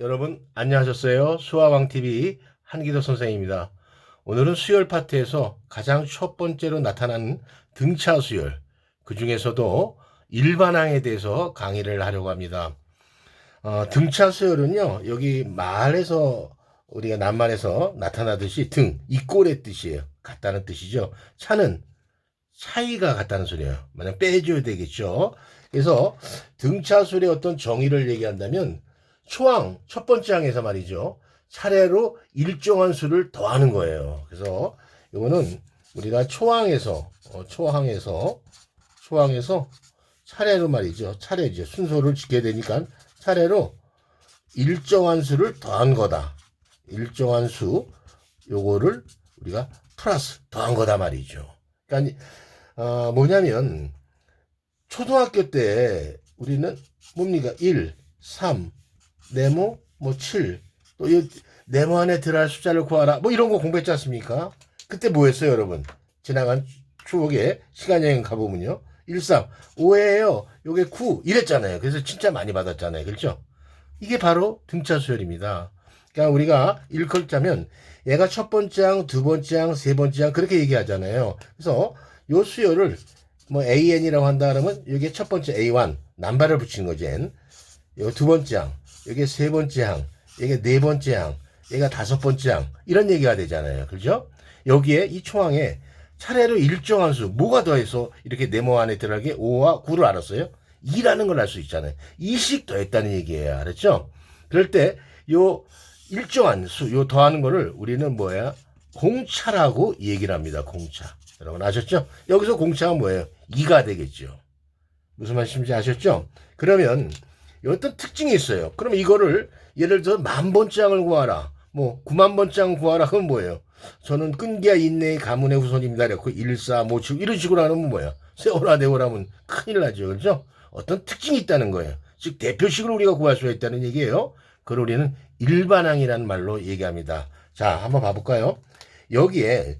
여러분 안녕하셨어요. 수화왕TV 한기도 선생입니다. 오늘은 수열 파트에서 가장 첫 번째로 나타나는 등차 수열, 그 중에서도 일반항에 대해서 강의를 하려고 합니다. 어, 등차 수열은요, 여기 말에서 우리가 낱말에서 나타나듯이 등, 이꼴의 뜻이에요. 같다는 뜻이죠. 차는 차이가 같다는 소리예요. 만약 빼줘야 되겠죠. 그래서 등차 수열의 어떤 정의를 얘기한다면 초항 첫 번째 항에서 말이죠. 차례로 일정한 수를 더하는 거예요. 그래서 이거는 우리가 초항에서 어, 초항에서 초항에서 차례로 말이죠. 차례 이제 순서를 지켜야 되니까 차례로 일정한 수를 더한 거다. 일정한 수 요거를 우리가 플러스 더한 거다 말이죠. 그러니까 어, 뭐냐면 초등학교 때 우리는 뭡니까? 1, 3, 네모 뭐 7, 또 이 네모 안에 들어갈 숫자를 구하라. 뭐 이런 거 공부했지 않습니까? 그때 뭐 했어요, 여러분? 지나간 추억에 시간 여행 가보면요. 1, 3, 5예요. 요게 9 이랬잖아요. 그래서 진짜 많이 받았잖아요. 그렇죠? 이게 바로 등차 수열입니다. 그러니까 우리가 일컬자면 얘가 첫 번째 항, 두 번째 항, 세 번째 항 그렇게 얘기하잖아요. 그래서 요 수열을 뭐 AN이라고 한다 그러면 여기에 첫 번째 A1 남발을 붙이는 거지. N. 요 두 번째 항, 여기 세 번째 항, 여기 네 번째 항, 얘가 다섯 번째 항 이런 얘기가 되잖아요. 그죠? 여기에 이 초항에 차례로 일정한 수 뭐가 더해서 이렇게 네모 안에 들어가게 5와 9를 알았어요? 2라는 걸 알 수 있잖아요. 2씩 더했다는 얘기예요. 알았죠? 그럴 때 요 일정한 수, 요 더하는 거를 우리는 뭐야? 공차라고 얘기를 합니다. 공차. 여러분 아셨죠? 여기서 공차가 뭐예요? 2가 되겠죠. 무슨 말씀인지 아셨죠? 그러면 어떤 특징이 있어요. 그럼 이거를 예를 들어 만 번장을 구하라. 뭐 9만 번장 구하라. 그건 뭐예요? 저는 끈기와 인내의 가문의 후손입니다. 이렇게 1, 4, 5, 7 이런 식으로 하면 뭐예요? 세월아 내월하면 큰일 나죠. 그렇죠? 어떤 특징이 있다는 거예요. 즉 대표식으로 우리가 구할 수가 있다는 얘기예요. 그걸 우리는 일반항이라는 말로 얘기합니다. 자, 한번 봐볼까요? 여기에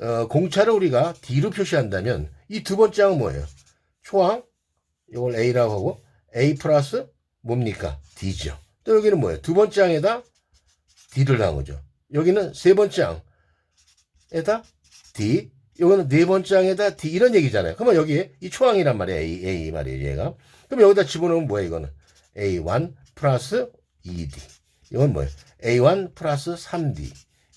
어, 공차를 우리가 D로 표시한다면 이 두 번째 항은 뭐예요? 초항 이걸 A라고 하고 A 플러스 뭡니까? D죠. 또 여기는 뭐예요? 두 번째 항에다 D를 넣은 거죠. 여기는 세 번째 항에다 D, 여기는 네 번째 항에다 D 이런 얘기잖아요. 그러면 여기에 이 초항이란 말이에요. A, A 말이에요. 얘가. 그럼 여기다 집어넣으면 뭐예요? 이거는 A1 플러스 2D. 이건 뭐예요? A1 플러스 3D.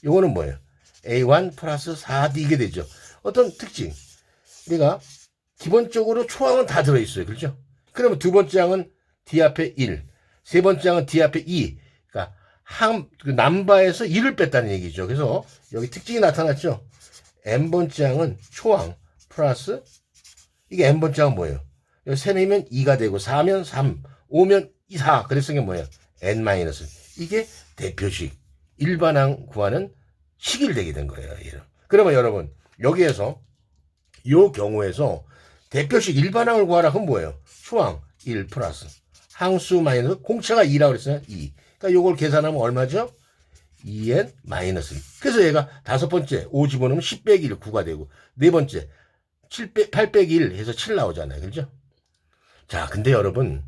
이거는 뭐예요? A1 플러스 4D 이게 되죠. 어떤 특징? 우리가 기본적으로 초항은 다 들어있어요. 그렇죠? 그러면 두 번째 항은 D 앞에 1, 세 번째 항은 D 앞에 2. 그러니까 항, 그 남바에서 1을 뺐다는 얘기죠. 그래서 여기 특징이 나타났죠. N번째 항은 초항 플러스 이게 N번째 항은 뭐예요? 여기 3이면 2가 되고 4면 3, 5면 2, 4. 그래서 이게 뭐예요? N 마이너스. 이게 대표식. 일반항 구하는 식일 되게 된 거예요. 얘는. 그러면 여러분 여기에서 요 경우에서 대표식 일반항을 구하라 그건 뭐예요? 초항 1 플러스 항수 마이너스 공차가 2라고 그랬어요. 2. 그러니까 요걸 계산하면 얼마죠? 2n 마이너스 1. 그래서 얘가 다섯 번째 5 집어넣으면 10 빼기 1 9가 되고 네 번째 7 빼, 8 빼기 1 해서 7 나오잖아요. 그렇죠? 자, 근데 여러분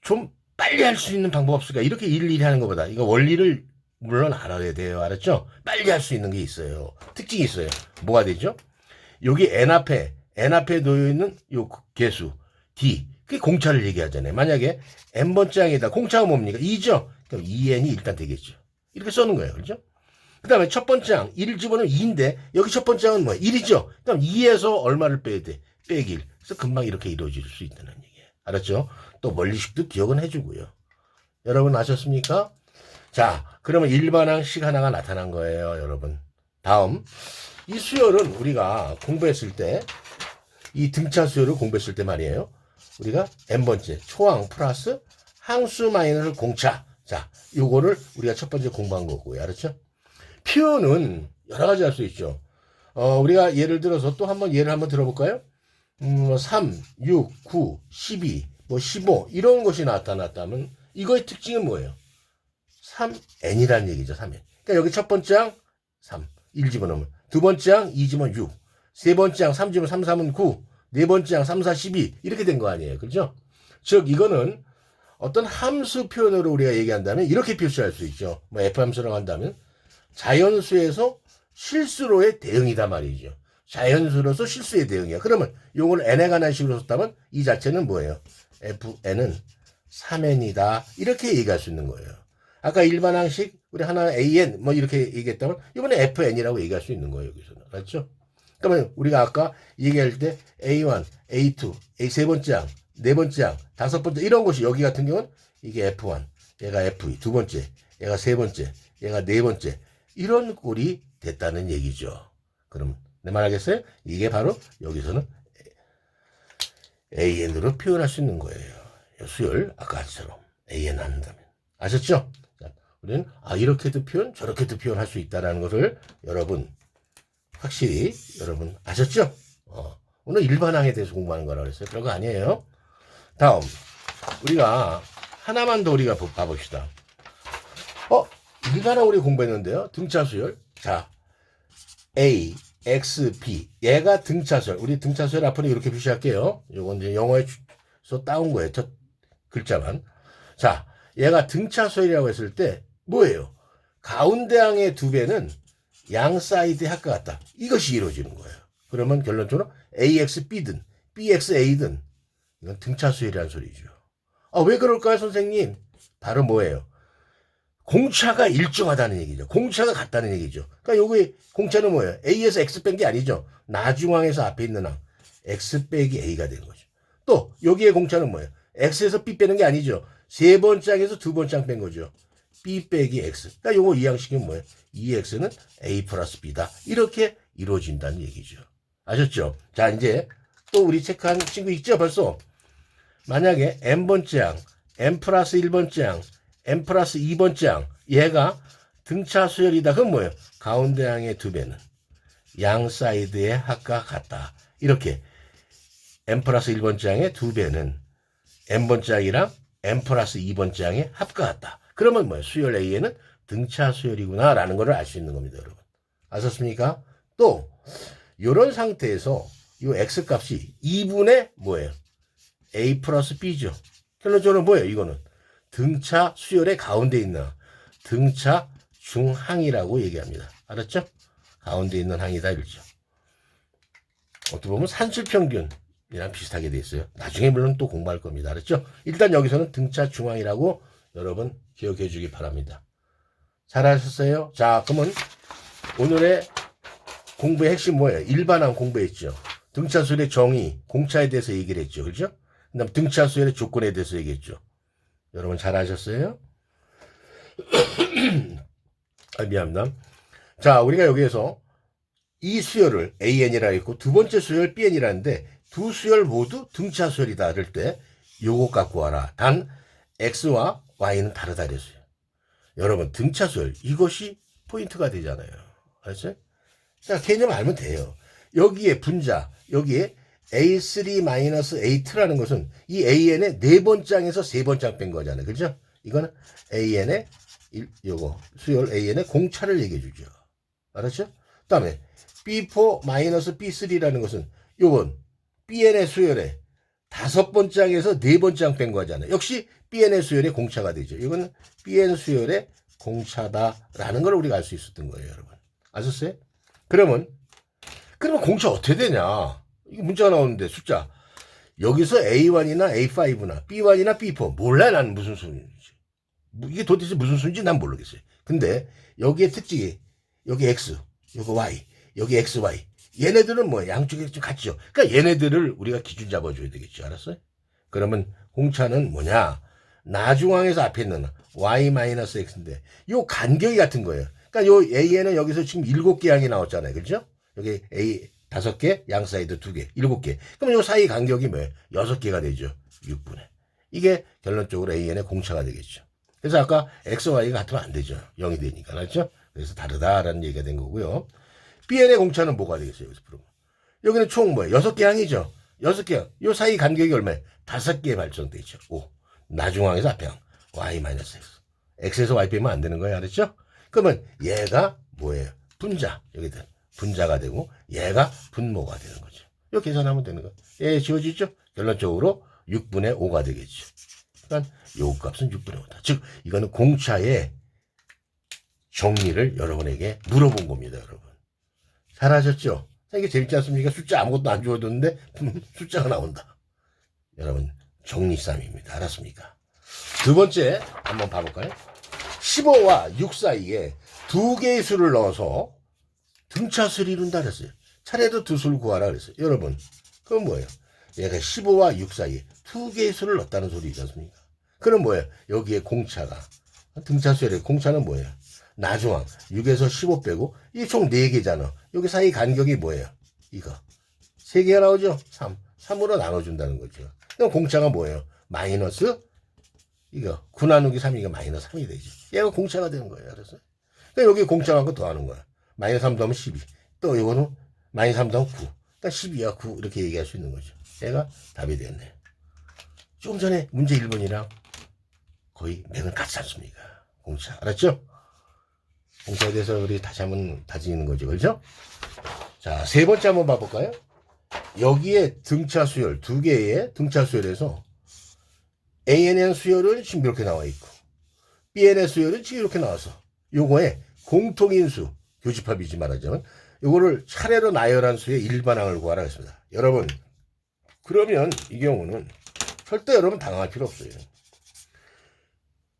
좀 빨리 할 수 있는 방법 없을까? 이렇게 일일이 하는 것보다 이거 원리를 물론 알아야 돼요. 알았죠? 빨리 할 수 있는 게 있어요. 특징이 있어요. 뭐가 되죠? 여기 n 앞에 n 앞에 놓여 있는 요 개수 d 그게 공차를 얘기하잖아요. 만약에 n 번째 항에다 공차가 뭡니까? 2죠. 그럼 2n이 일단 되겠죠. 이렇게 써는 거예요. 그렇죠? 그 다음에 첫 번째 항 1을 집어넣으면 2인데 여기 첫 번째 항은 뭐야? 1이죠. 그럼 2에서 얼마를 빼야 돼? 빼기 1. 그래서 금방 이렇게 이루어질 수 있다는 얘기예요. 알았죠? 또 원리식도 기억은 해주고요. 여러분 아셨습니까? 자, 그러면 일반항식 하나가 나타난 거예요, 여러분. 다음, 이 수열은 우리가 공부했을 때, 이 등차 수열을 공부했을 때 말이에요. 우리가 n번째, 초항 플러스 항수 마이너스 공차. 자, 요거를 우리가 첫 번째 공부한 거고요. 알았죠? 표현은 여러 가지 할 수 있죠. 어, 우리가 예를 들어서 또 한번 예를 한번 들어볼까요? 음, 3, 6, 9, 12, 뭐 15, 이런 것이 나타났다면 이거의 특징은 뭐예요? 3n이라는 얘기죠, 3n. 그러니까 여기 첫 번째 항 3, 1 집어넣으면 두 번째 항 2 집어넣으면 6, 세 번째 항 3 집어넣으면 3, 3은 9, 네 번째 항 3, 4, 12 이렇게 된 거 아니에요. 그죠? 즉 이거는 어떤 함수 표현으로 우리가 얘기한다면 이렇게 표시할 수 있죠. 뭐 F 함수라고 한다면 자연수에서 실수로의 대응이다 말이죠. 자연수로서 실수의 대응이야. 그러면 요걸 n에 관한 식으로 썼다면 이 자체는 뭐예요? fn은 3n이다. 이렇게 얘기할 수 있는 거예요. 아까 일반 항식 우리 하나 an 뭐 이렇게 얘기했다면 이번에 fn이라고 얘기할 수 있는 거예요. 여기서는. 맞죠? 그러면 우리가 아까 얘기할 때 a1, a2, a 세 번째 항, 네 번째 항, 다섯 번째 이런 것이 여기 같은 경우는 이게 f1, 얘가 f2 두 번째, 얘가 세 번째, 얘가 네 번째 이런 꼴이 됐다는 얘기죠. 그럼 내 말 하겠어요? 이게 바로 여기서는 AN으로 표현할 수 있는 거예요. 수열 아까처럼 AN 한다면 아셨죠? 자, 우리는 아 이렇게도 표현 저렇게도 표현할 수 있다라는 것을 여러분 확실히 여러분 아셨죠? 어, 오늘 일반항에 대해서 공부하는 거라 그랬어요. 별거 아니에요. 다음 우리가 하나만 더 우리가 보- 봐봅시다. 어 일반항 우리 공부했는데요. 등차 수열 자 A X, B. 얘가 등차 수열. 우리 등차 수열 앞으로 이렇게 표시할게요. 요건 이제 영어에서 따온 거예요. 첫 글자만. 자, 얘가 등차 수열이라고 했을 때 뭐예요? 가운데 항의 두 배는 양 사이드의 합과 같다. 이것이 이루어지는 거예요. 그러면 결론적으로 AX, B든 BX, A든 이건 등차수열이라는 소리죠. 아, 왜 그럴까요, 선생님? 바로 뭐예요? 공차가 일정하다는 얘기죠. 공차가 같다는 얘기죠. 그러니까 요게 공차는 뭐예요? A에서 X 뺀 게 아니죠. 나중항에서 앞에 있는 항 X 빼기 A가 되는 거죠. 또 여기에 공차는 뭐예요? X에서 B 빼는 게 아니죠. 세 번째 항에서 두 번째 항 뺀 거죠. B 빼기 X. 그러니까 요거 이 양식은 뭐예요? 2X는 A 플러스 B다. 이렇게 이루어진다는 얘기죠. 아셨죠? 자 이제 또 우리 체크한 친구 있죠 벌써? 만약에 N번째 항, N 플러스 1번째 항, N 플러스 2번째 항 얘가 등차 수열이다. 그건 뭐예요? 가운데 항의 두 배는 양 사이드의 합과 같다. 이렇게 N 플러스 1번째 항의 두 배는 N번째 항이랑 N 플러스 2번째 항의 합과 같다. 그러면 뭐예요? 수열 A에는 등차 수열이구나 라는 걸알수 있는 겁니다. 여러분. 아셨습니까? 또 이런 상태에서 이 X 값이 2분의 뭐예요? A 플러스 B죠. 결론적으로 뭐예요? 이거는 등차 수열의 가운데 있는 항, 등차 중항이라고 얘기합니다. 알았죠? 가운데 있는 항이다 이렇죠. 어떻게 보면 산술평균이랑 비슷하게 돼 있어요. 나중에 물론 또 공부할 겁니다. 알았죠? 일단 여기서는 등차 중항이라고 여러분 기억해 주기 바랍니다. 잘하셨어요? 자, 그러면 오늘의 공부의 핵심 뭐예요? 일반항 공부했죠. 등차 수열의 정의, 공차에 대해서 얘기를 했죠. 그렇죠? 그 다음 등차 수열의 조건에 대해서 얘기했죠. 여러분 잘하셨어요? 아, 미안합니다. 자, 우리가 여기에서 이 수열을 AN이라 했고 두 번째 수열 BN이라는데 두 수열 모두 등차 수열이다 그럴 때 요거 갖고 와라. 단 X와 Y는 다르다 그랬어요. 여러분 등차 수열 이것이 포인트가 되잖아요. 알았어요? 자, 개념 알면 돼요. 여기에 분자, 여기에 A3-A2라는 것은 이 AN의 네 번째 항에서 세항뺀 거잖아요. 그죠? 이거는 AN의 일- 요거 수열 AN의 공차를 얘기해 주죠. 알았죠? 그 다음에 B4-B3라는 것은 요건 BN의 수열의 다섯 번째 항에서 네 번째 항 뺀 거잖아요. 역시 BN의 수열의 공차가 되죠. 이거는 BN 수열의 공차다라는 걸 우리가 알 수 있었던 거예요, 여러분. 아셨어요? 그러면 그러면 공차 어떻게 되냐? 이게 문자가 나오는데 숫자 여기서 A1이나 A5나 B1이나 B4 몰라 난 무슨 수인지 뭐 이게 도대체 무슨 수인지 난 모르겠어요. 근데 여기에 특징이 여기 X, 여기 Y, 여기 XY 얘네들은 뭐 양쪽에 좀 같죠. 그러니까 얘네들을 우리가 기준 잡아줘야 되겠죠. 알았어요? 그러면 공차는 뭐냐? 나중항에서 앞에 있는 Y-X인데 요 간격이 같은 거예요. 그러니까 요 AN은 여기서 지금 일곱 개 항이 나왔잖아요. 그죠? 여기 A 다섯 개, 양 사이드 두 개, 일곱 개. 그럼 요 사이 간격이 뭐예요? 여섯 개가 되죠. 6분의. 이게 결론적으로 AN의 공차가 되겠죠. 그래서 아까 X, Y가 같으면 안 되죠. 0이 되니까. 알았죠? 그래서 다르다라는 얘기가 된 거고요. BN의 공차는 뭐가 되겠어요? 여기서 풀어보면. 여기는 총 뭐예요? 여섯 개 항이죠. 여섯 개 항. 요 사이 간격이 얼마예요? 다섯 개 발전되죠. 5. 나중항에서 앞에항. Y-X. X에서 Y 빼면 안 되는 거예요. 알았죠? 그러면 얘가 뭐예요? 분자. 여기들. 분자가 되고 얘가 분모가 되는 거죠. 이거 계산하면 되는 거예요. 예, 지워지죠? 결론적으로 6분의 5가 되겠죠. 그러니까 요 값은 6분의 5다. 즉 이거는 공차의 정리를 여러분에게 물어본 겁니다, 여러분. 잘하셨죠? 자, 이게 재밌지 않습니까? 숫자 아무것도 안 주어뒀는데 숫자가 나온다. 여러분 정리쌈입니다. 알았습니까? 두 번째 한번 봐볼까요? 15와 6 사이에 두 개의 수를 넣어서 등차수를 이룬다 그랬어요. 차례도 두 수를 구하라 그랬어요. 여러분, 그건 뭐예요? 얘가 15와 6 사이에 두 개의 수를 넣었다는 소리지 않습니까? 그럼 뭐예요? 여기에 공차가 등차수열의 공차는 뭐예요? 나중항 6에서 15 빼고 이게 총 4개잖아. 여기 사이 간격이 뭐예요? 이거. 3개가 나오죠? 3. 3으로 나눠준다는 거죠. 그럼 공차가 뭐예요? 마이너스 이거 9 나누기 3이니까 마이너스 3이 되죠. 얘가 공차가 되는 거예요. 알았어? 그러니까 여기 공차하고 더하는 거야. 마이너스 3 더하면 12. 또 이거는 마이너스 3 더하면 9. 그러니까 12야 9 이렇게 얘기할 수 있는 거죠. 얘가 답이 되었네. 조금 전에 문제 1번이랑 거의 맥은 같지 않습니까? 공차. 알았죠? 공차에 대해서 우리 다시 한번 다지는 거죠. 그렇죠? 자, 세 번째 한번 봐볼까요? 여기에 등차 수열, 두 개의 등차 수열에서 ANN 수열은 지금 이렇게 나와 있고, BNN 수열은 지금 이렇게 나와서, 요거에 공통인수, 교집합이지 말하자면, 요거를 차례로 나열한 수의 일반항을 구하라 했습니다. 여러분, 그러면 이 경우는 절대 여러분 당황할 필요 없어요.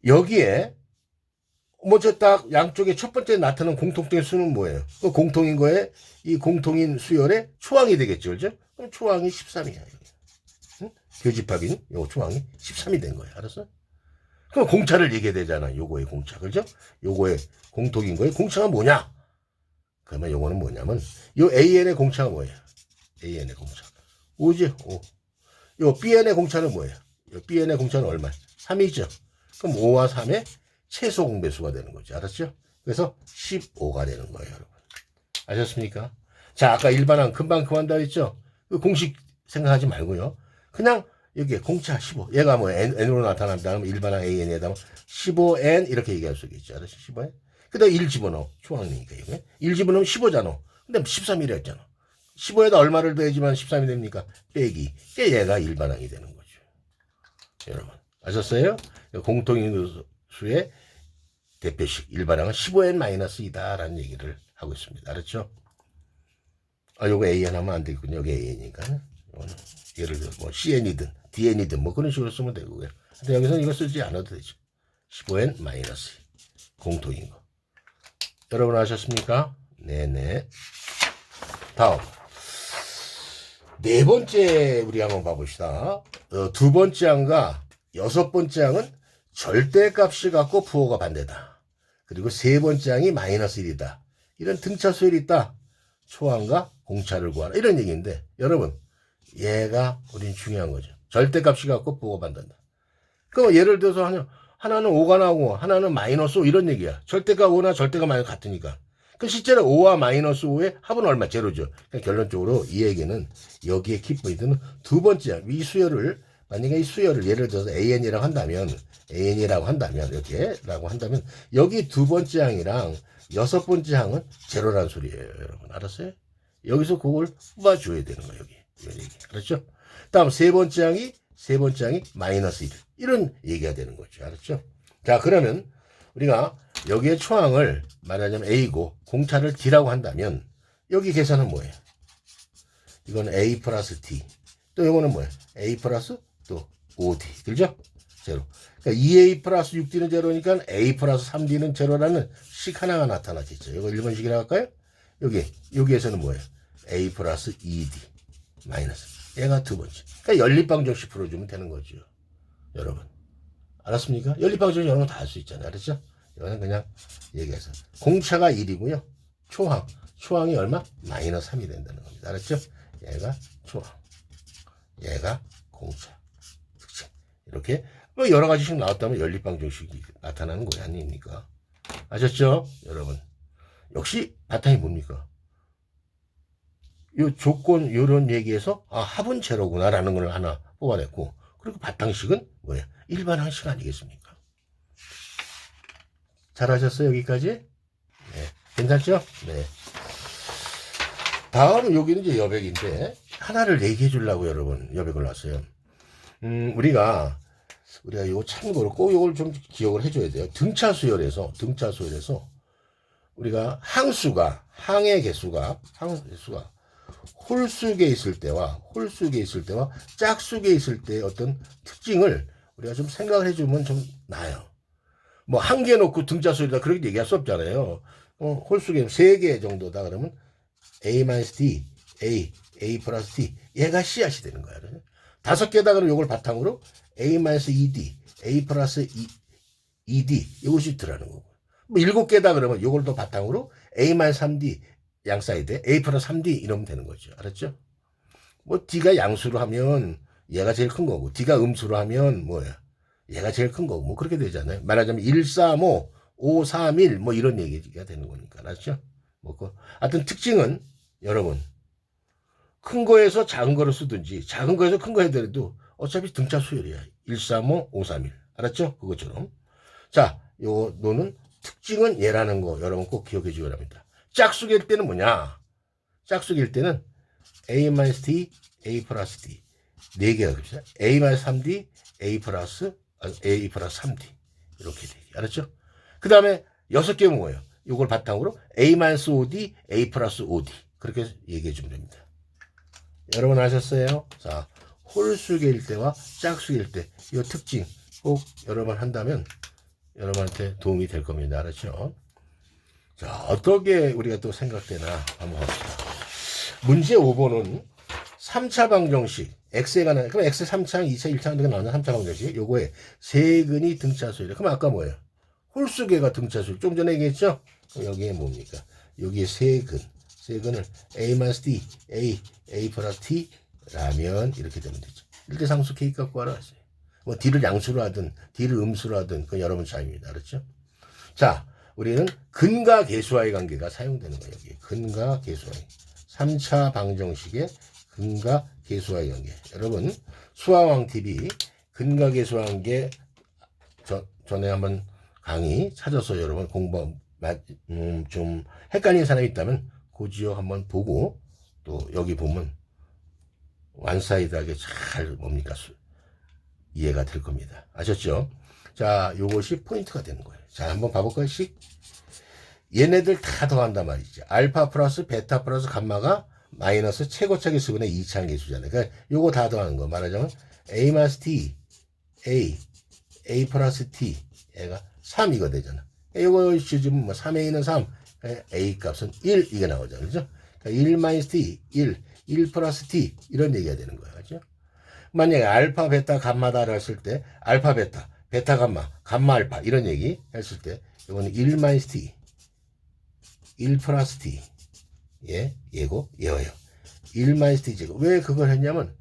여기에 먼저 딱 양쪽에 첫 번째 나타나는 공통된 수는 뭐예요? 그 공통인 거에 이 공통인 수열의 초항이 되겠죠, 그죠? 그럼 초항이 13이야. 응? 교집합인 요 초항이 13이 된 거예요. 알았어? 그럼 공차를 얘기해야 되잖아. 요거의 공차, 그죠? 요거의 공통인 거에 공차가 뭐냐? 그러면 요거는 뭐냐면 요 AN의 공차가 뭐예요? AN의 공차. 5지? 5. 요 BN의 공차는 뭐예요? 요 BN의 공차는 얼마? 3이죠. 그럼 5와 3의 최소 공배수가 되는 거죠. 알았죠? 그래서 15가 되는 거예요, 여러분. 아셨습니까? 자, 아까 일반항 금방 그만다 했죠? 그 공식 생각하지 말고요. 그냥 여기에 공차 15. 얘가 뭐 N, N으로 나타난다면 일반항 AN에다 15N 이렇게 얘기할 수 있겠죠. 알았죠? 15N. 그 다음에 1 집어넣어. 초항이니까 이거. 1 집어넣으면 15잖아. 근데 13이라 했잖아. 15에다 얼마를 더해지만 13이 됩니까? 빼기. 게 얘가 일반항이 되는 거죠. 여러분. 아셨어요? 공통인수의 대표식 일반항은 15n-2다라는 얘기를 하고 있습니다. 알았죠? 아, 요거 AN 하면 안 되겠군요. 여기 AN이니까. 예를 들어 뭐 CN이든 DN이든 뭐 그런 식으로 쓰면 되고요. 근데 여기서는 이거 쓰지 않아도 되죠. 15n-2 공통인 거. 여러분 아셨습니까? 네네. 다음. 네 번째 우리 한번 봐봅시다. 어, 두 번째 항과 여섯 번째 항은 절대값을 갖고 부호가 반대다. 그리고 세 번째 항이 마이너스 1이다. 이런 등차 수열이 있다. 초항과 공차를 구하라. 이런 얘기인데 여러분 얘가 우린 중요한 거죠. 절대값이 갖고 부호가 반대다. 그럼 예를 들어서 하나, 하나는 5가 나오고 하나는 마이너스 5 이런 얘기야. 절대가 5나 절대가 마이너스 같으니까. 그 실제로 5와 마이너스 5의 합은 얼마? 제로죠. 그러니까 결론적으로 이 얘기는 여기에 키포인트는 두 번째 이 수열을 만약에 이 수열을 예를 들어서 AN이라고 한다면 AN이라고 한다면 이렇게 라고 한다면 여기 두 번째 항이랑 여섯 번째 항은 제로라는 소리예요, 여러분. 알았어요? 여기서 그걸 뽑아줘야 되는 거예요, 여기. 얘기. 알았죠? 다음 세 번째 항이 세 번째 항이 마이너스 1. 이런 얘기가 되는 거죠. 알았죠? 자, 그러면 우리가 여기에 초항을 말하자면 A고 공차를 D라고 한다면 여기 계산은 뭐예요? 이건 A 플러스 D. 또 이거는 뭐예요? A 플러스 또 5D. 그죠? 제로. 그러니까 2A 플러스 6D는 제로니까 A 플러스 3D는 제로라는 식 하나가 나타나겠죠. 이거 1번 식이라고 할까요? 여기, 여기에서는 뭐예요? A 플러스 2D 마이너스. 얘가 두 번째. 그러니까 연립방정식 풀어주면 되는 거죠. 여러분. 알았습니까? 연립방정식 여러분 다 할 수 있잖아요. 알았죠? 이거는 그냥 얘기해서. 공차가 1이고요. 초항. 초항이 얼마? 마이너스 3이 된다는 겁니다. 알았죠? 얘가 초항. 얘가 공차. 이렇게 뭐 여러 가지씩 나왔다면 연립방정식이 나타나는 거 아닙니까? 아셨죠? 여러분. 역시 바탕이 뭡니까? 요 조건 요런 얘기에서 아 합은 제로구나 라는 걸 하나 뽑아냈고 그리고 바탕식은 뭐야? 일반항식 아니겠습니까? 잘하셨어요 여기까지? 네. 괜찮죠? 네. 다음 여기는 이제 여백인데 하나를 얘기해 주려고 여러분 여백을 놨어요. 음, 우리가 우리가 이거 참고로 꼭 이걸 좀 기억을 해줘야 돼요. 등차 수열에서 등차 수열에서 우리가 항수가 항의 개수가 항 개수가 홀수계 있을 때와 홀수계 있을 때와 짝수계 있을 때의 어떤 특징을 우리가 좀 생각을 해주면 좀 나아요. 뭐 한 개 놓고 등차 수열이다 그렇게 얘기할 수 없잖아요. 어, 홀수계 세개 정도다 그러면 a-d, a, a 플러스 d 얘가 씨앗이 되는 거야. 그죠? 다섯 개다 그러면 이걸 바탕으로 a-ed, a 플러스 E, ed 이것이 들어가는 거고. 뭐 일곱 개다 그러면 이걸 또 바탕으로 a-3d 양 사이드에 a 플러스 3d 이러면 되는 거죠. 알았죠? 뭐 d가 양수로 하면 얘가 제일 큰 거고 d가 음수로 하면 뭐야? 얘가 제일 큰 거고 뭐 그렇게 되잖아요. 말하자면 1, 3, 5, 5, 3, 1 뭐 이런 얘기가 되는 거니까. 알았죠? 뭐 그, 하여튼 특징은 여러분 큰 거에서 작은 거를 쓰든지 작은 거에서 큰 거 해더라도 어차피 등차 수열이야. 1, 3, 5, 5, 3, 1. 알았죠? 그것처럼. 자, 요 노는 특징은 얘라는 거 여러분 꼭 기억해 주기 바랍니다. 짝수일 때는 뭐냐? 짝수일 때는 a-t, a 플러스 d. 네 개가 그렇죠. a-3d, a 플러스, 아, a 플러스 3d. 이렇게 돼. 알았죠? 그 다음에 여섯 개 뭐예요? 이걸 바탕으로 a-5d, a 플러스 5d. 그렇게 얘기해 주면 됩니다. 여러분 아셨어요? 자, 홀수계일 때와 짝수일 때, 이 특징 꼭 여러분 한다면 여러분한테 도움이 될 겁니다. 알았죠? 자, 어떻게 우리가 또 생각되나 한번 봅시다. 문제 5번은 3차 방정식, x에 관한, 그럼 x 3차, 2차, 1차 등가 나오는 3차 방정식, 요거에 세근이 등차수율. 그럼 아까 뭐예요? 홀수계가 등차수율. 좀 전에 얘기했죠? 여기에 뭡니까? 여기에 세근, 세근을 a-d, a, a 플러스 t, 라면, 이렇게 되면 되죠. 1대 상수 k 값 구하라 했어요. 뭐 d를 양수로 하든 d를 음수로 하든 그건 여러분 차이입니다. 알았죠? 자, 우리는 근과 계수와의 관계가 사용되는 거예요. 여기 근과 계수와의 3차 방정식의 근과 계수와의 관계. 여러분 수화왕 TV 근과 계수와 관계 저, 전에 한번 강의 찾아서 여러분 공부 음, 좀 헷갈리는 사람이 있다면 고지요 한번 보고 또 여기 보면 완사이드하게 잘 뭡니까 수- 이해가 될 겁니다. 아셨죠? 자, 요것이 포인트가 되는 거예요. 자, 한번 봐볼까요? 식. 얘네들 다 더한단 말이죠. 알파 플러스 베타 플러스 감마가 마이너스 최고차 계수분의 2차 계수잖아요. 그러니까 요거 다 더하는 거. 말하자면 a 마이너스 t, a, a 플러스 t, 얘가 3 이거 되잖아. 요거 지금 뭐 3a는 3, a 값은 1 이게 나오잖아요. 그죠? 그러니까 1 마이너스 t, 1, 1 플러스 t 이런 얘기가 되는 거예요. 그죠? 만약에 알파, 베타, 감마다를 했을 때 알파, 베타, 베타, 감마, 감마, 알파 이런 얘기 했을 때 이거는 1 마이너스 t, 1 플러스 t 예, 예고, 예어요. 1 마이너스 t 제곱. 왜 그걸 했냐면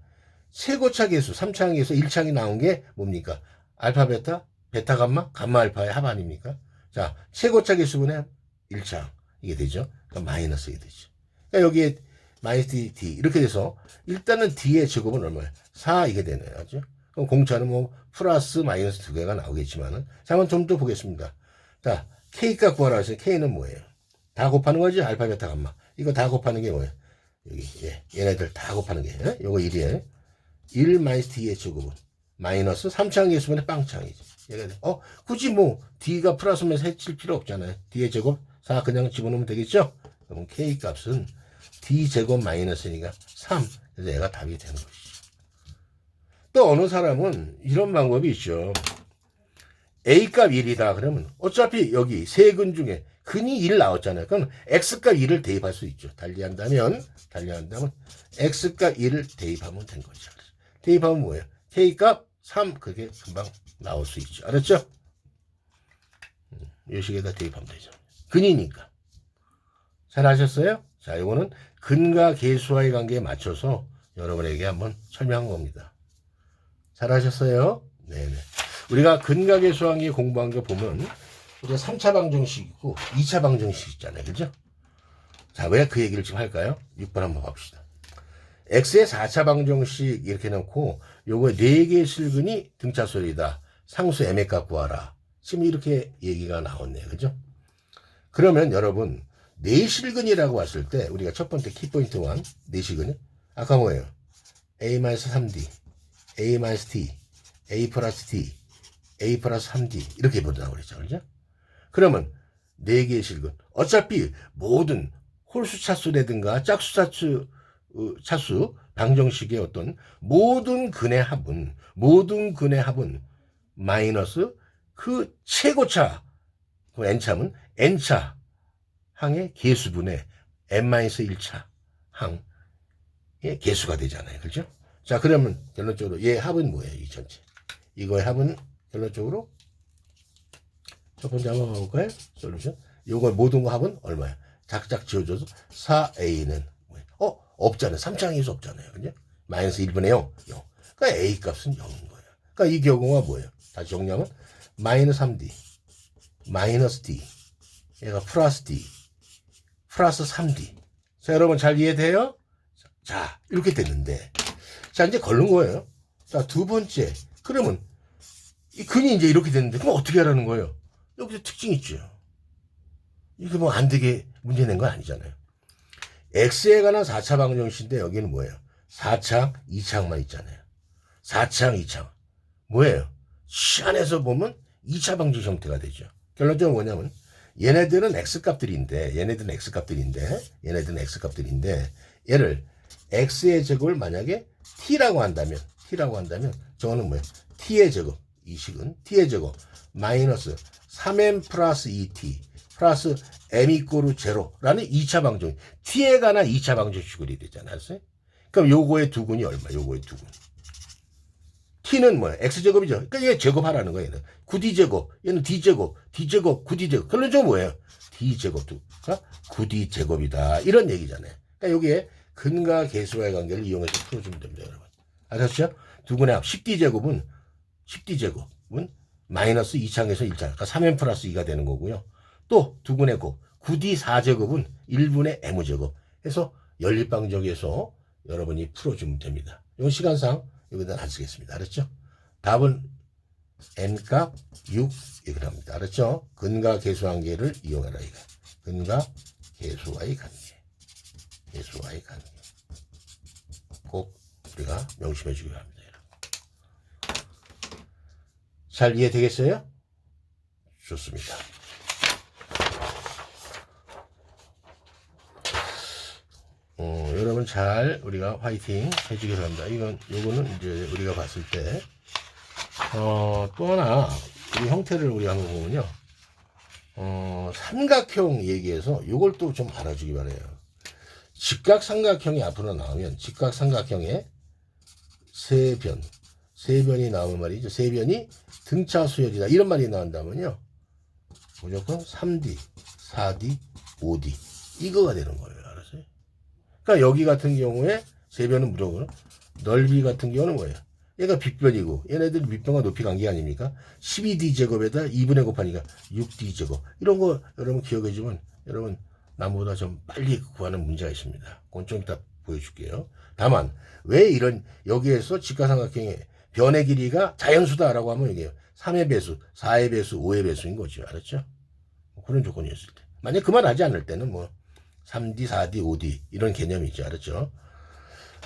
최고차 계수, 3차항 계수, 1차항이 나온 게 뭡니까? 알파, 베타, 베타, 감마, 감마, 알파의 합 아닙니까? 자, 최고차 계수분의 1차항 이게 되죠. 그러니까 마이너스 이게 되죠. 그러니까 여기에 마이너스 d, 이렇게 돼서 일단은 d의 제곱은 얼마예요? 4 이게 되네요. 그죠? 그럼 공차는 뭐 플러스 마이너스 두 개가 나오겠지만은 자, 한번 좀 더 보겠습니다. 자, k 값 구하라 해서 k는 뭐예요? 다 곱하는 거지? 알파, 베타, 감마. 이거 다 곱하는 게 뭐예요? 여기, 예, 얘네들 다 곱하는 게, 예? 요거 1이에요. 1 마이너스 d의 제곱은 마이너스 3차항 계수분의 빵차항이지. 얘가 돼. 어, 굳이 뭐, d가 플러스면 해칠 필요 없잖아요. d의 제곱 4 그냥 집어넣으면 되겠죠? 그럼 k 값은 d 제곱 마이너스니까 3. 그래서 얘가 답이 되는 것이죠. 또 어느 사람은 이런 방법이 있죠. a 값 1이다 그러면 어차피 여기 세 근 중에 근이 1 나왔잖아요. 그럼 x 값 1을 대입할 수 있죠. 달리한다면 달리한다면 x 값 1을 대입하면 된 거죠. 대입하면 뭐예요? k 값 3 그게 금방 나올 수 있죠. 알았죠? 음, 이 식에다 대입하면 되죠. 근이니까. 잘 아셨어요? 자, 이거는 근과 계수와의 관계에 맞춰서 여러분에게 한번 설명한 겁니다. 잘 하셨어요? 네네. 우리가 근과 계수관계 공부한 거 보면 우리가 3차 방정식 있고 2차 방정식 있잖아요. 그죠? 자, 왜 그 얘기를 좀 할까요? 6번 한번 봅시다. x의 4차 방정식 이렇게 놓고 요거 4개의 실근이 등차수열이다. 상수 m의 값 구하라. 지금 이렇게 얘기가 나왔네요. 그죠? 그러면 여러분 내실근이라고 왔을 때 우리가 첫 번째 키포인트 1 내실근이 아까 뭐예요? a-3d, a-t, a 플러스 t, A 플러스 3D 이렇게 보자고 그랬죠. 그죠? 그러면 네 개의 실근. 어차피 모든 홀수 차수라든가 짝수 차수, 어, 차수 방정식의 어떤 모든 근의 합은, 모든 근의 합은 마이너스 그 최고차, 그 n차면 n차 항의 개수분의 n-1차 항의 개수가 되잖아요. 그죠? 자, 그러면 결론적으로 얘 합은 뭐예요? 이 전체. 이거의 합은 결론적으로 첫 번째 한번 가볼까요? 솔루션. 요거 모든 거 합은 얼마야? 작작 지워줘서 4a는 뭐야? 어? 없잖아요. 3창에서 없잖아요. 그죠? 마이너스 1분의 0. 0. 그러니까 a 값은 0인 거예요. 그러니까 이 경우가 뭐예요? 다시 정리하면 마이너스 3d 마이너스 d 얘가 플러스 d 플러스 3d 자 여러분 잘 이해돼요? 자 이렇게 됐는데 자 이제 걸른 거예요. 자 두 번째 그러면 이 근이 이제 이렇게 됐는데 그럼 어떻게 하라는 거예요? 여기서 특징 있죠. 이게 뭐 안 되게 문제 낸 건 아니잖아요. x에 관한 4차 방정식인데 여기는 뭐예요? 4창, 2창만 있잖아요. 4창, 2창. 뭐예요? 시 안에서 보면 2차 방정식 형태가 되죠. 결론적으로 뭐냐면 얘네들은 x값들인데 얘네들은 x값들인데 얘네들은 x값들인데 얘를 x의 제곱을 만약에 t라고 한다면 t라고 한다면 저거는 뭐예요? t의 제곱 이 식은 t의 제곱 마이너스 3m 플러스 2t 플러스 m 이꼬르 제로라는 2차 방정 t에 관한 2차 방정식이 되잖아요. 그럼 요거의 두 군이 얼마? 요거의 두 군. T는 뭐야? x제곱이죠. 그러니까 얘 제곱하라는 거예요. 얘는 9d제곱, 얘는 d제곱, d제곱, 9d제곱. 결론적으로 뭐예요? d제곱가 9d제곱이다. 이런 얘기잖아요. 그러니까 여기에 근과 계수와의 관계를 이용해서 풀어주면 됩니다, 여러분. 아셨죠? 두 군의 합 10d제곱은 10d제곱은 마이너스 2창에서 1창, 그러니까 3n 플러스 2가 되는 거고요. 또두 군의 곱 9d 4제곱은 1분의 m제곱 해서 연립방정에서 여러분이 풀어주면 됩니다. 이건 시간상 여기다 안 쓰겠습니다. 알았죠? 답은 n값 6 이렇게 합니다. 알았죠? 근과 계수 관계를 이용해라 이거. 근과 계수와의 관계. 계수와의 관계. 꼭 우리가 명심해 주기 바랍니다. 여러분. 잘 이해되겠어요? 좋습니다. 어, 여러분 잘 우리가 화이팅 해주기 바랍니다. 이건 요거는 이제 우리가 봤을 때 어, 또 하나 이 형태를 우리가 한번 보면요. 어, 삼각형 얘기해서 요걸 또 좀 알아주기 바래요. 직각 삼각형이 앞으로 나오면 직각 삼각형에 세 변, 세 변이 나오면 말이죠. 세 변이 등차 수열이다. 이런 말이 나온다면요. 무조건 3D, 4D, 5D 이거가 되는 거예요. 그러니까 여기 같은 경우에 세 변은 무조건 넓이 같은 경우는 뭐예요? 얘가 빗변이고 얘네들 밑변과 높이 관계 아닙니까? 12D 제곱에다 2분의 곱하니까 6D 제곱 이런 거 여러분 기억해 주면 여러분 나보다 좀 빨리 구하는 문제가 있습니다. 그건 좀 이따 보여줄게요. 다만 왜 이런 여기에서 직가삼각형의 변의 길이가 자연수다라고 하면 이게 3의 배수, 4의 배수, 5의 배수인 거죠. 알았죠? 뭐 그런 조건이었을 때. 만약 그말 하지 않을 때는 뭐 3D, 4D, 5D 이런 개념이죠. 알았죠?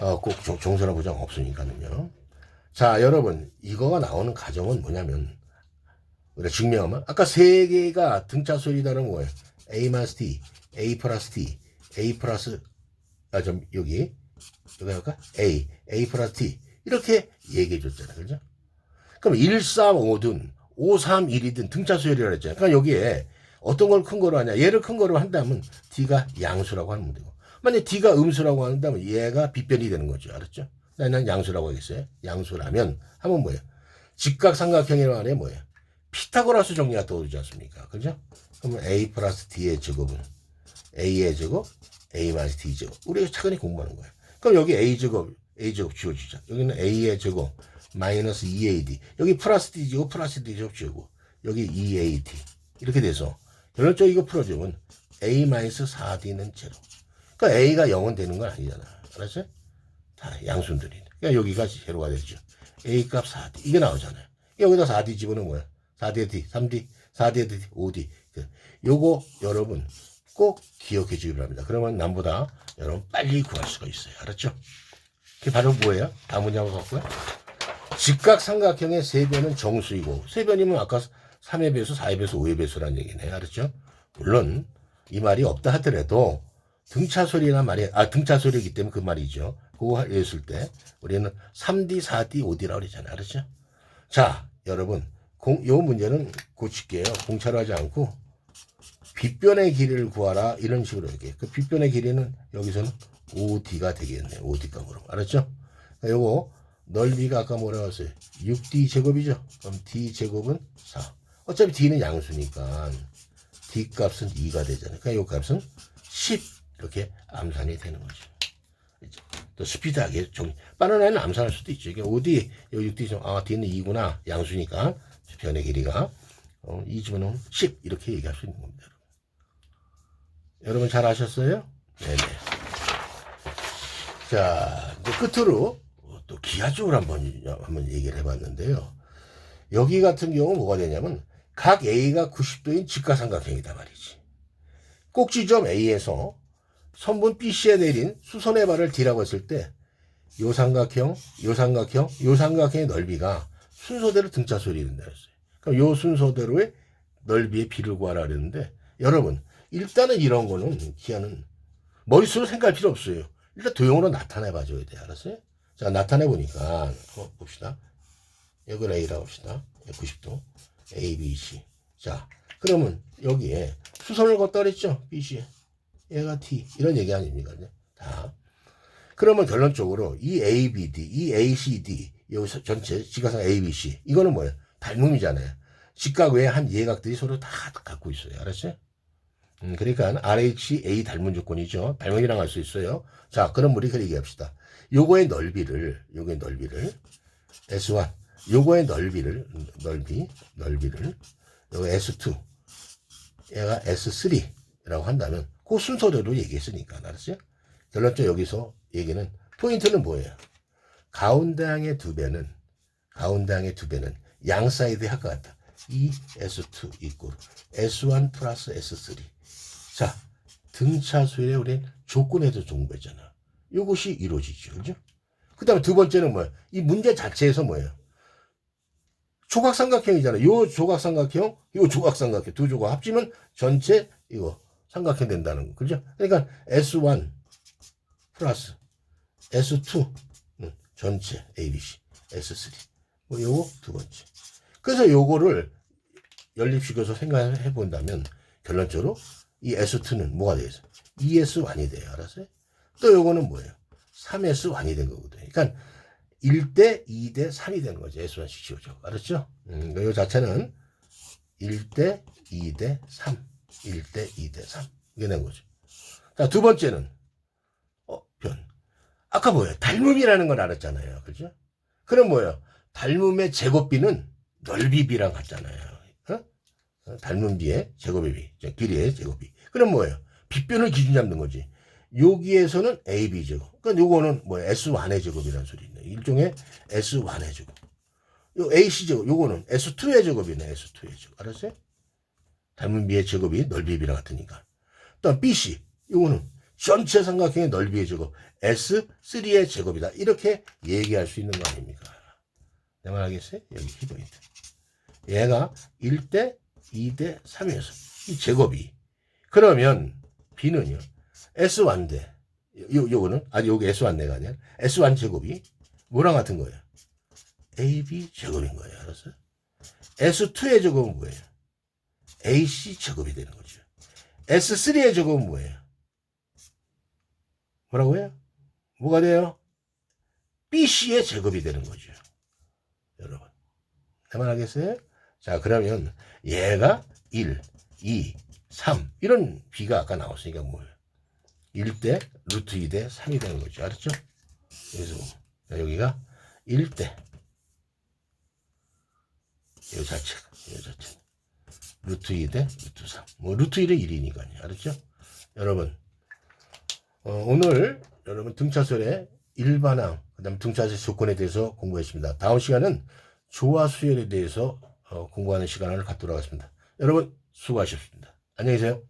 어, 꼭 종- 종선화 보장 없으니까는요. 자, 여러분, 이거가 나오는 가정은 뭐냐면, 우리가 증명하면, 아까 세 개가 등차 소리다는 뭐예요? A 마이너스 T, A 플러스 T, A 플러스, 아, 좀, 여기, 여기 할까? A, A 플러스 T. 이렇게 얘기해 줬잖아요. 그죠? 그럼 1, 3, 5든, 5, 3, 1이든 등차 소열이라고 했잖아요. 그러니까 여기에 어떤 걸 큰 거로 하냐? 얘를 큰 거로 한다면 D가 양수라고 하면 되고, 만약 D가 음수라고 한다면 얘가 빗변이 되는 거죠. 알았죠? 나는 양수라고 하겠어요. 양수라면 하면 뭐예요? 직각삼각형이라는 말에 뭐예요? 피타고라스 정리가 떠오르지 않습니까? 그죠? 그러면 A 플러스 D의 제곱은 A의 제곱, A 마이너스 D 제곱. 우리가 차근히 공부하는 거예요. 그럼 여기 A 제곱, A 제곱 지워주자. 여기는 A의 제곱, 마이너스 2AD. 여기 플러스 D 제곱, 플러스 D 제곱 지우고. 여기 2AD. 이렇게 돼서 결론적으로 이거 풀어주면 A 마이너스 4D는 제로. 그러니까 A가 0은 되는 건 아니잖아. 알았어요? 다 양수들이. 그러니까 여기가 제로가 되죠. A 값 4D. 이게 나오잖아요. 여기다 4D 집어넣으면 뭐야? 4D, D, 3D, 4D, D, 5D. 그, 요거 여러분 꼭 기억해 주기 바랍니다. 그러면 남보다 여러분 빨리 구할 수가 있어요. 알았죠? 그게 바로 뭐예요? 한번 볼까요? 직각삼각형의 세변은 정수이고 세변이면 아까 3의 배수, 4의 배수, 5의 배수라는 얘기네. 알았죠? 물론 이 말이 없다 하더라도 등차 소리나 말이 아 등차 소리이기 때문에 그 말이죠. 그거 했을 때 우리는 3D, 4D, 5D라고 그러잖아요. 알았죠? 자, 여러분, 공, 요 문제는 고칠게요. 공차로 하지 않고 빗변의 길이를 구하라 이런 식으로 이렇게 그 빗변의 길이는 여기서는 5D가 되겠네요. 5D 값으로 알았죠? 요거 넓이가 아까 뭐라고 했어요? 6D 제곱이죠. 그럼 D 제곱은 4. 어차피 D는 양수니까 D 값은 2가 되잖아요. 그러니까 요 값은 10 이렇게 암산이 되는 거죠. 그죠? 또 스피드하게 정리. 바나나는 암산할 수도 있죠. 이게 5D, 요 6D 좀, 아, D는 2구나. 양수니까 변의 길이가 어, 2 집어넣으면 10 이렇게 얘기할 수 있는 겁니다. 여러분 잘 아셨어요? 네네. 자, 이제 끝으로 또 기하 쪽으로 한번, 한번 얘기를 해봤는데요. 여기 같은 경우 뭐가 되냐면 각 A가 90도인 직각삼각형이다 말이지. 꼭지점 A에서 선분 BC에 내린 수선의 발을 D라고 했을 때 요 삼각형, 요 삼각형, 요 삼각형의 넓이가 순서대로 등차 소리 된다 했어요. 그럼 요 순서대로의 넓이의 비를 구하라 그랬는데 여러분 일단은 이런 거는 기하는 머릿속으로 생각할 필요 없어요. 일단 도형으로 나타내 봐줘야 돼. 알았어요? 자, 나타내 보니까 어, 봅시다. 여기 A라고 합시다. 90도. A, B, C. 자, 그러면 여기에 수선을 걷다 그랬죠? B, C. 얘가 T. 이런 얘기 아닙니까? 자. 그러면 결론적으로 이 A, B, D, 이 A, C, D, 여기서 전체 직각상 A, B, C. 이거는 뭐예요? 닮음이잖아요. 직각 외에 한 예각들이 서로 다 갖고 있어요. 알았어요? 음, 그러니까 RH, A 닮은 조건이죠. 닮음이랑 할 수 있어요. 자, 그럼 우리 그렇게 얘기합시다. 요거의 넓이를, 요거의 넓이를, S1, 요거의 넓이를, 넓이, 넓이를, 요거 S2, 얘가 S3라고 한다면, 그 순서대로 얘기했으니까, 알았어요? 결론적으로 여기서 얘기는, 포인트는 뭐예요? 가운데 항의 두 배는, 가운데 항의 두 배는 양 사이드에 할것 같다. 이 S2 이꼴 S1 플러스 S3. 자, 등차수에 우리 조건에도 공부했잖아. 이것이 이루어지죠. 그죠? 그 다음에 두 번째는 뭐야? 이 문제 자체에서 뭐예요? 조각삼각형이잖아. 요 조각삼각형, 요 조각삼각형. 두 조각 합치면 전체 이거 삼각형 된다는 거. 그죠? 그러니까 S1 플러스 S2 음, 전체 ABC, S3. 뭐 요거 두 번째. 그래서 요거를 연립시켜서 생각해 본다면 결론적으로 이 S2는 뭐가 되겠어? 2S1이 돼요. 알았어요? 또 요거는 뭐예요? 3S1이 된 거거든요. 그러니까 1대 2대 3이 된 거죠. S1 CCO죠. 알았죠? 음, 요 자체는 1대 2대 3. 1대 2대 3. 이게 된 거죠. 자, 두 번째는, 어, 변. 아까 뭐예요? 닮음이라는 걸 알았잖아요. 그죠? 그럼 뭐예요? 닮음의 제곱비는 넓이비랑 같잖아요. 어? 어, 닮은 비의 제곱의 비, 저 길이의 제곱비. 그럼 뭐예요? 빗변을 기준 잡는 거지. 여기에서는 AB 제곱. 그러니까 요거는 뭐 S1의 제곱이라는 소리 있네. 일종의 S1의 제곱. 요 AC 제곱, 요거는 S2의 제곱이네. S2의 제곱. 알았어요? 닮은 비의 제곱이 넓이 비랑 같으니까. 또 BC, 요거는 전체 삼각형의 넓이의 제곱, S3의 제곱이다. 이렇게 얘기할 수 있는 거 아닙니까? 내 말 알겠어요? 여기 키포인트. 얘가 1대 2대 3이었어. 이 제곱이. 그러면 B는요. S1 대. 요, 요거는, 아니, 요게 S1 대가 아니야. S1 제곱이 뭐랑 같은 거예요? AB 제곱인 거예요. 알았어요? S2의 제곱은 뭐예요? AC 제곱이 되는 거죠. S3의 제곱은 뭐예요? 뭐라고요? 뭐가 돼요? BC의 제곱이 되는 거죠. 여러분. 내말 하겠어요? 자, 그러면 얘가 1, 2, 3 이런 비가 아까 나왔으니까 뭐예요? 1대 루트 2대 3이 되는 거죠. 알았죠? 그래서 자, 여기가 1대 이 자체가 이 자체 루트 2대 루트 3. 뭐 루트 1은 1이니까요. 알았죠? 여러분 어, 오늘 여러분 등차설의 일반항 그다음 등차설 조건에 대해서 공부했습니다. 다음 시간은 조화 수열에 대해서 어, 공부하는 시간을 갖도록 하겠습니다. 여러분 수고하셨습니다. 안녕히 계세요.